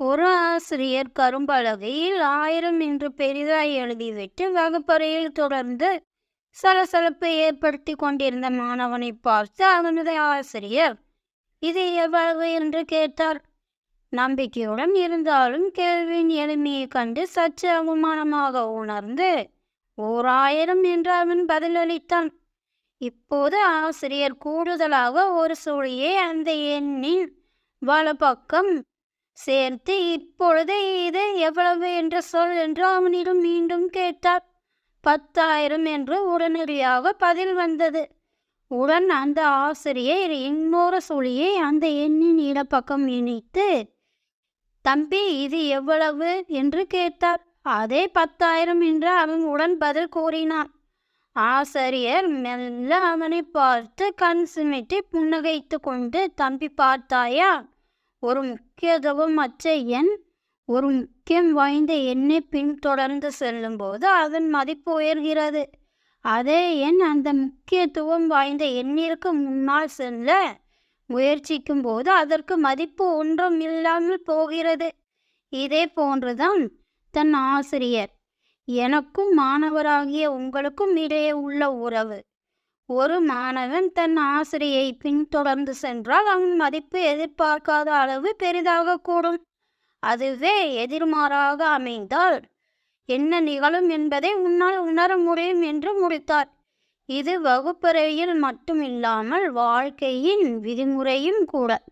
ஒரு ஆசிரியர் கரும்பலகையில் ஆயிரம் என்று பெரிதாய் எழுதிவிட்டு வகுப்பறையில் தொடர்ந்து சலசலப்பை ஏற்படுத்தி கொண்டிருந்த மாணவனை பார்த்து அவனது ஆசிரியர் இது எவ்வளவு? என்று கேட்டார். நம்பிக்கையுடன் இருந்தாலும் கேள்வியின் எளிமையை கண்டு சற்று அவமானமாக உணர்ந்து ஓர் ஆயிரம் என்று அவன் பதிலளித்தான். இப்போது ஆசிரியர் கூடுதலாக ஒரு சுழியை அந்த எண்ணின் வலப்பக்கம் சேர்த்து இப்பொழுது இது எவ்வளவு என்று சொல் என்று அவனிடம் மீண்டும் கேட்டார் பத்தாயிரம் என்று உடனடியாக பதில் வந்தது. உடன் அந்த ஆசிரியர் இன்னொரு சுழியை அந்த எண்ணின் இடப்பக்கம் இணைத்து தம்பி இது எவ்வளவு? என்று கேட்டார் அதே பத்தாயிரம் என்று அவன் உடன் பதில் கூறினான். ஆசிரியர் மெல்ல அவனை பார்த்து கண் சிமிட்டி புன்னகைத்து கொண்டு தம்பி பார்த்தாயா? ஒரு முக்கியத்துவம் அச்ச எண் ஒரு முக்கியம் வாய்ந்த எண்ணை பின்தொடர்ந்து செல்லும்போது அதன் மதிப்பு உயர்கிறது. அதே எண் அந்த முக்கியத்துவம் வாய்ந்த எண்ணிற்கு முன்னால் செல்ல முயற்சிக்கும் போது அதற்கு மதிப்பு ஒன்றும் இல்லாமல் போகிறது. இதே போன்றுதான் தன் ஆசிரியர். எனக்கும் மாணவராகிய உங்களுக்கும் இடையே உள்ள உறவு. ஒரு மாணவன் தன் ஆசிரியை பின்தொடர்ந்து சென்றால் அவன் மதிப்பு எதிர்பார்க்காத அளவு பெரிதாக கூடும். அதுவே எதிர்மாறாக அமைந்தால் என்ன நிகழும் என்பதை உன்னால் உணர முடியும் என்று முடித்தார். இது வகுப்பறையில் மட்டுமில்லாமல் வாழ்க்கையின் விதிமுறையும் கூட.